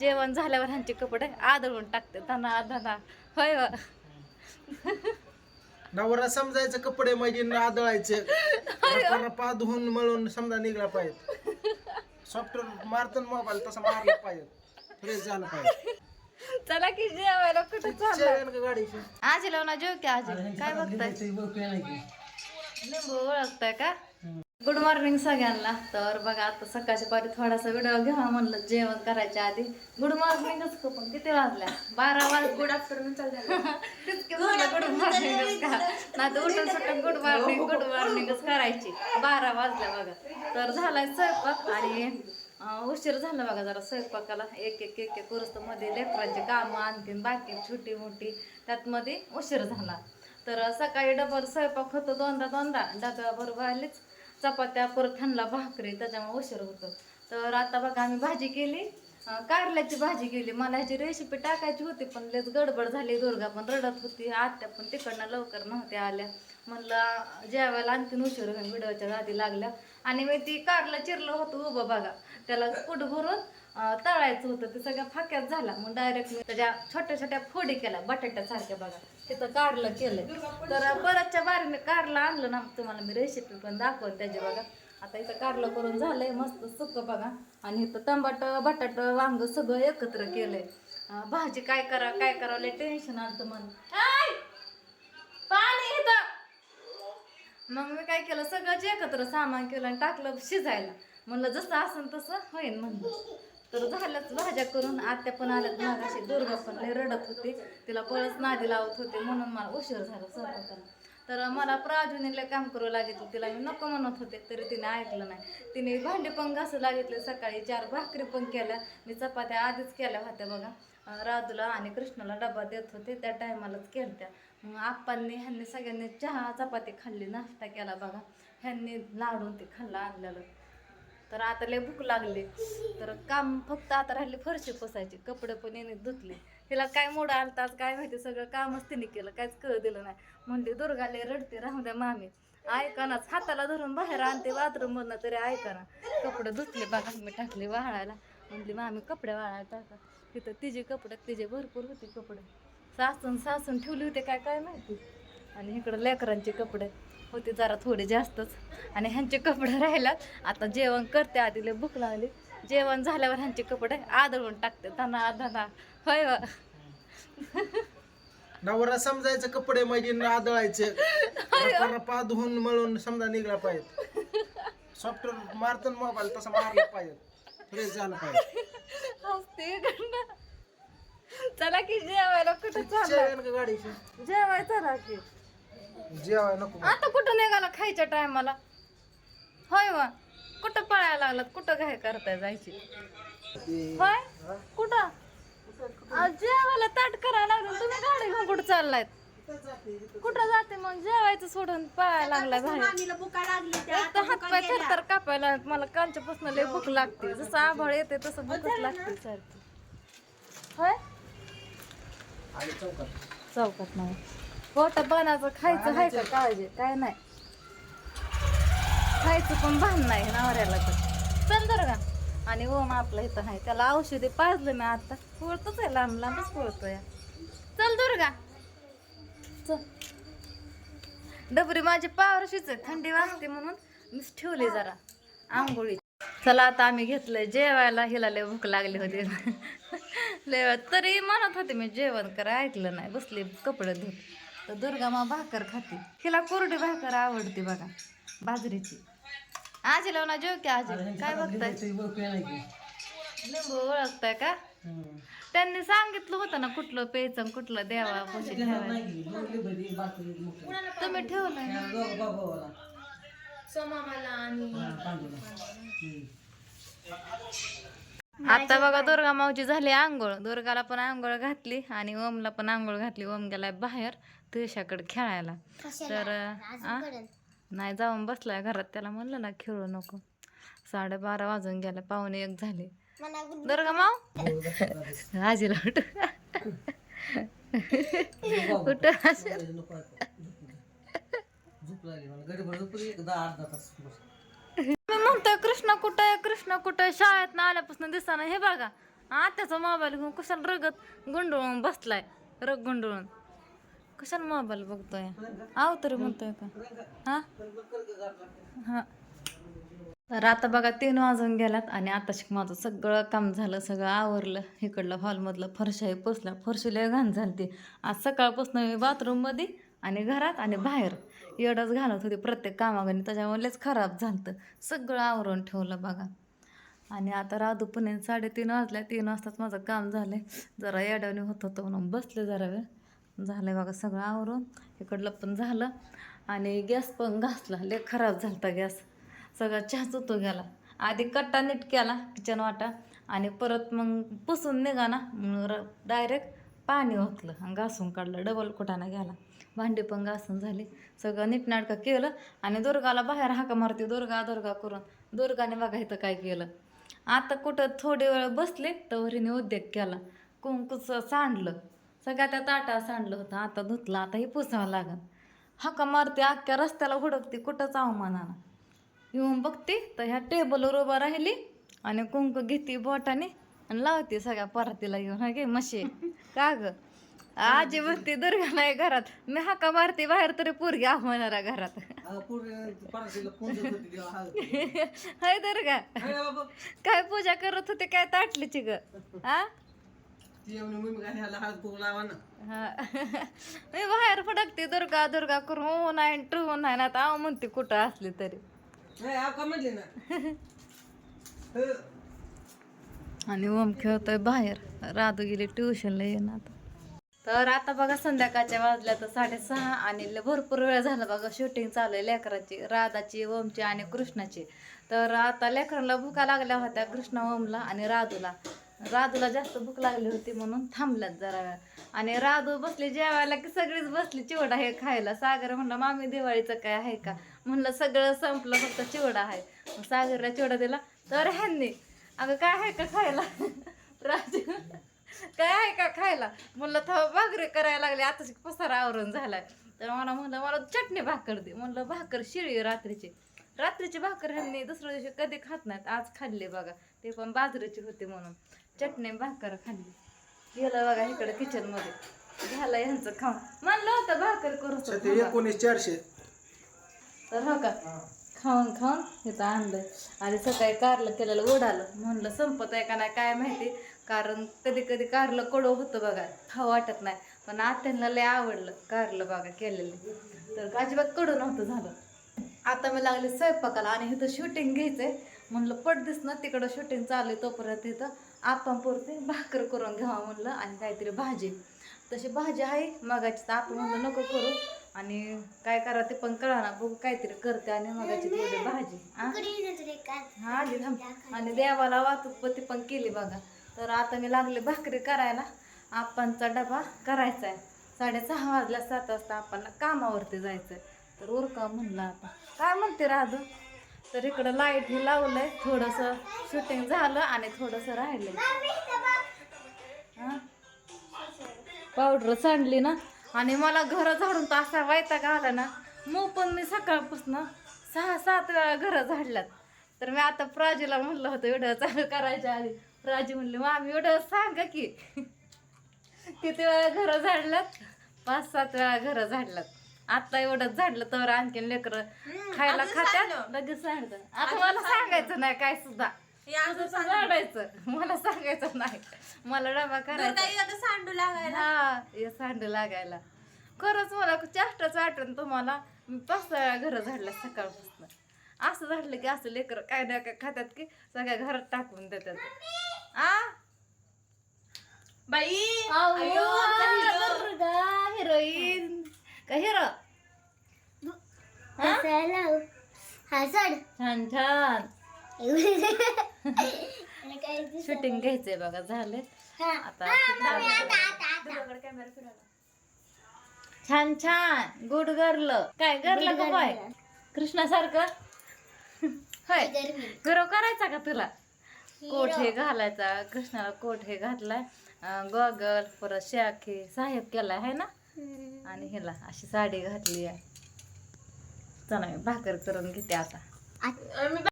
जेवण झाल्यावर ह्यांचे कपडे आदळून टाकते धना धना. होय. नवरा समजायचं कपडे म्हणजे न आदळायचे रपा रपा धुवून मळून समजा निघला पाहिजे. सॉफ्टवेअर मारतो मोबाईल तसा मारला पाहिजे. फ्रेश झाला पाहिजे. चला की जेवायला कुठं चाललं? का गाडीची आजी लावून जेव की आजी. काय बघताय? लिंबू ओळखताय का? गुड मॉर्निंग सगळ्यांना. तर बघा आता सकाळच्या पारी थोडासा व्हिडिओ घ्यावा म्हणलं जेवण करायच्या आधी. गुड मॉर्निंगच पण किती वाजल्या? बारा वाज गुड आफ्टरनून गुड मॉर्निंगच का? नाही तर उठून सुटून गुड मॉर्निंग गुड मॉर्निंगच करायची. बारा वाजल्या बघा. तर झालाय स्वयंपाक आणि उशीर झाला बघा जरा स्वयंपाकाला. एक एक एक एक वरस्त मध्ये लेकरांची कामं आणखीन बाकी छोटी मोठी. त्यात मध्ये उशीर झाला. तर सकाळी डबल स्वयंपाक होतो दोनदा दोनदा. डब्याबरोबर आलीच. चपात्या परत ह्यांना भाकरी त्याच्यामुळे उशीर होतो. तर आता बघा आम्ही भाजी केली. कारल्याची भाजी केली. मला ह्याची रेसिपी टाकायची होती पण लेच गडबड झाली. दुर्गा पण रडत होती. आत्या पण तिकडनं लवकर नव्हत्या आल्या. म्हणलं जेवायला आणखीन उशीर होईल. व्हिडिओच्या आधी लागल्या. आणि मी ती कारला चिरलं होतं उभं बघा. त्याला कुठ भरून तळायचं होतं ते सगळ्या फाक्यात झाला. मग डायरेक्ट मी त्याच्या छोट्या छोट्या फोडी केल्या बटाट्यासारख्या बघा. तिथं कारलं केलं तर बऱ्याचच्या बारीने कारलं आणलं ना तुम्हाला मी रेसिपी पण दाखवत त्याची बघा. आता इथं कारलं करून झालंय मस्त सुकं बघा. आणि इथं टमाट बटाट वांग सगळं एकत्र केलंय. भाजी काय करा काय करावं टेन्शन आलं मला पाणी इथं! मग मी काय केलं सगळंच एकत्र सामान केलं आणि टाकलं शिजायला. म्हणलं जसं असन तसं होईन म्हणलं. तर झाल्याच भाज्या करून आत्या पण आल्यात मागाशी दुर्गा पण लय रडत होती. तिला बळच नादी लावत होते म्हणून मला उशीर झाला स्वयंपाकाला तर मला प्राजूने काम करू लागितलं. तिला मी नको म्हणत होते तरी तिने ऐकलं नाही. तिने भांडी पण घासू लागितले सकाळी चार भाकरी पण केल्या. मी चपात्या आधीच केल्या होत्या बघा. राजूला आणि कृष्णाला डबा देत होते त्या टायमालाच केलत्या. मग आप्पांनी ह्यांनी सगळ्यांनी चहा चपाती खाल्ली नाश्ता केला बघा. ह्यांनी लाडून ते खाल्ला आणलेलं. तर आता लय भूक लागली. तर काम फक्त आता राहिले फरशी पसायचे कपडे पण येणे धुतले. तिला काय मोड आलतात काय माहिती सगळं कामच तिने केलं काहीच कळ दिलं नाही. म्हणते दुर्गाले रडते राहू द्या मामी. ऐकानाच हाताला धरून बाहेर आणते बाथरूम मधनं तरी ऐकाना कपडे धुतले बघा मी टाकले वाळायला. म्हणली मामी कपडे वाळायला टाका. तिथं तिचे कपडे तिचे भरपूर होते कपडे. सासून सासून ठेवले होते काय काय माहिती? आणि इकडं लेकरांचे कपडे. होते जरा थोडे जास्तच. आणि ह्यांचे कपडे राहिल्यात. आता जेवण करते आधी लय भूक लागली. जेवण झाल्यावर ह्यांचे कपडे आदळून टाकते. धना धना. होय. नवरा समजायचं कपडे म्हणजे न आदळायचे रपा धुवून मळून समजा निघला पाहिजे. सॉफ्टवेअर मारतो मोबाईल तसा मारला पाहिजे. फ्रेश झाला पाहिजे. हसते. चला की जेवायला कुठं का गाडीची चला की. जेवाय नको आता कुठं निघाला खायच्या टायमाला? होय वा. कुठं पळायला लागलात? कुठं काय करताय जायची? होय? कुठं? आज जेवायला ताट करायला लागलं. तुम्ही गाडी घेऊन कुठं चाललायत? कुठं जाते मग? जेवायचं सोडून पळायला लागलाय बाहेर. एक तर हात पाय थरथर कापायला. मला कालच्या पासून लय भूक लागते. जसं आभाळ येते तसं भूकच लागते सारखी. होय? चौकात नाही. पोटा बनाचं खायचं आहे का काळजी? काय नाही. खायचं पण भान नाही नवऱ्याला तर. चल तर का? आणि ओम आपलं इथं आहे. त्याला औषधी पाजलं मी आता. पळतोच आहे लांब लांबच पोळतोय. चल दुर्गा चल. डबरी माझी पावरशीच आहे थंडी वाजते म्हणून मीच ठेवली जरा आंघोळी. चला आता आम्ही घेतलंय जेवायला. हिला लय भूक लागली होती. लय तरी म्हणत होते मी जेवण करा ऐकलं नाही. बसली कपडे धुत. तर दुर्गा मा भाकर खाते. हिला कोरडी भाकर आवडते बघा बाजरीची. आजी लावून जेव की आजी? काय बघताय? लिंबू ओळखताय का? त्यांनी सांगितलं होतं ना कुठलं प्यायचं कुठलं द्यावा कशी ठेवायचं तुम्ही ठेवलं आता बघा दुर्गा मावची झाली आंघोळ. दुर्गाला पण आंघोळ घातली आणि ओमला पण आंघोळ घातली. ओम गेलाय बाहेर. तुळशाकडे खेळायला. तर आ? नाही जाऊन बसलाय घरात. त्याला म्हणलं ना खेळू नको. साडेबारा वाजून गेल्या पावणे एक झाले. दुर्गा माव आजीला उठ. उठ मी म्हणतोय कृष्ण कुठं आहे? कृष्ण कुठं आहे? शाळेत ना आल्यापासून दिसताना हे बघा आत्याचा मोबाईल घेऊन कशाला रगत गुंडळून बसलाय. रग गुंडळून. कशाला मोबाईल बघतोय? आव तरी म्हणतोय का? हा? हा. तर आता बघा तीन वाजून गेल्यात आणि आता शिक माझं सगळं काम झालं सगळं आवरलं. इकडलं हॉलमधलं फरशाही पोचल्या फरशीला घाण झाली आज सकाळपासून मी बाथरूममध्ये आणि घरात आणि बाहेर एवढंच घालत होती. प्रत्येक कामागणी त्याच्यामुळेच खराब झालं सगळं आवरून ठेवलं बघा. आणि आता राधू पुणे साडेतीन वाजल्या. तीन वाजताच माझं काम झालं जरा येड्याने होत होतं म्हणून बसले जरा वेळ. झालं बघा सगळं आवरून. इकडलं पण झालं. आणि गॅस पण घासला. लय खराब झाला होता गॅस. सगळा चहाच होतो गेला. आधी कट्टा नीट केला किचन वाटा. आणि परत मग पुसून निघा ना डायरेक्ट पाणी ओतलं आणि घासून काढलं. डबल कुटाणा गेला भांडी पण घासून झाली. सगळं नीटनाटकं केलं. आणि दुर्गाला बाहेर हाका मारते दुर्गा दुर्गा करून. दुर्गाने बघा इथं काय केलं. आता कुठं थोडे वेळ बसले तर हिने उद्योग केला. कुंकूचं सांडलं. सगळ्या त्या ताटा सांडलं होतं. आता धुतलं आता हे पुसावं लागन. हाका मारते अख्ख्या रस्त्याला हुडकते कुठंच अवमानानं येऊन बघते तर ह्या टेबलवर उभा राहिली आणि कुंकू घेते बोटाने आणि लावते सगळ्या परातीला येऊन. हा घे मशी का ग? आजी म्हणते दुर्गा नाही घरात. मी हाका मारते बाहेर तरी पोरगी आव्हानारा घरात. हाय. दुर्गा. काय पूजा करत होते काय ताटलीची ग? हा हा. मी बाहेर फडकते दुर्गा दुर्गा करून हो नाही टू नाही ना आता म्हणते कुठं असली तरी. आणि ओम खेळतोय बाहेर. राधू गेली ट्युशनला येणं आता. तर आता बघा संध्याकाळच्या वाजल्या तर साडेसहा आणि भरपूर वेळ झाला बघा शूटिंग चालू आहे लेकराची राधाची ओमची आणि कृष्णाची. तर आता लेकरांना भुका लागल्या होत्या कृष्णा ओमला आणि राधूला. राधूला जास्त भूक लागली होती म्हणून थांबल्यात जरा वेळ. आणि राधू बसले जेवायला की सगळीच बसली चिवडा हे खायला. सागर म्हणला मामी दिवाळीचं काय आहे का? म्हणलं सगळं संपलं फक्त चिवडा आहे. सागरला चिवडा दिला तर ह्यांनी अगं काय आहे का खायला? राजू काय आहे का खायला? म्हणलं थोडं भाकरी करायला लागली आताच पसारा आवरून झालाय. तर मला म्हणलं मला चटणी भाकर दे. म्हणलं भाकर शिळी रात्रीची. रात्रीची भाकर ह्यांनी दुसऱ्या दिवशी कधी खात नाहीत आज खाल्ली बघा. ते पण बाजरीची होती म्हणून. चटणी भाकर खाल्ली. गेलं बघा इकडे किचनमध्ये. झालं यांचं खाऊन. म्हणलं होतं भाकर करू एकोणीस चारशे. तर हो का? खाऊन खाऊन इथं आणलं आणि सकाळी कारलं केलेलं उडालं म्हणलं संपत आहे का नाही काय माहिती. कारण कधी कधी कारलं कडू होतं बघा. खाऊ वाटत नाही. पण आत्यांना लय आवडलं कारलं बघा केलेलं. तर अजिबात कडू नव्हतं झालं. आता मी लागले स्वयंपाकाला आणि इथं शूटिंग घ्यायचंय. म्हणलं पडदिस ना तिकडं शूटिंग चालू आहे तोपर्यंत इथं. आपण पुरते भाकर करून घ्यावा म्हणलं आणि काहीतरी भाजी. तशी भाजी आहे मगाची तर आपण म्हणलं नको करू आणि काय करा ते पण कळा ना बघू काहीतरी करते आणि मगाची थोडी भाजी. हा आली थांब. आणि देवाला वाहतूक पण केली बघा. तर आता मी लागले भाकरी करायला. आप्पांचा डबा करायचा आहे. साडेसहा वाजल्या सात वाजता आपण कामावरती जायचंय. तर उरका म्हणलं आता. काय म्हणते राधू? तर इकडं लाइट हे लावलंय. थोडंसं शूटिंग झालं आणि थोडंसं राहिलंय. पावडर सांडली ना? आणि मला घर झाडून तर असा वैताग आला ना. मग पण मी सकाळपासून सहा सात वेळा घर झाडल्यात. तर मी आता प्राजीला म्हणलं होतं व्हिडिओ चालू करायच्या आधी. म्हटली मग आम्ही व्हिडिओ सांगा की. किती वेळा घर झाडल्यात? पाच सात वेळा घर झाडल्यात. आता एवढंच झाडलं तर आणखीन लेकर खायला खात्यात? लगेच आता मला सांगायचं नाही काय सुद्धा. मला सांगायचं नाही. मला डबा करायचा. सांडू लागायला. हा हे सांड लागायला. खरंच मला चाष्टच वाटण तुम्हाला. मी पाच सहा घरं झाडल्या सकाळपासून. असं झाडलं की असं लेकर काय ना काय खात्यात की सगळ्या घरात टाकून देतात. आ? बाई? अयो, आमचा hero. का हिरो छान छान शूटिंग घ्यायचंय बघा झाले आता छान छान. Good girl. काय गर्ल का बाय कृष्णासारखं? होय. गरव करायचा का तुला? कोट हे घालायचा. कृष्णाला कोट हे घातलाय. गॉगल परत शाखे साहेब केलाय है ना? आणि ह्याला अशी साडी घातली आहे. चला मी भाकर करून घेते आता.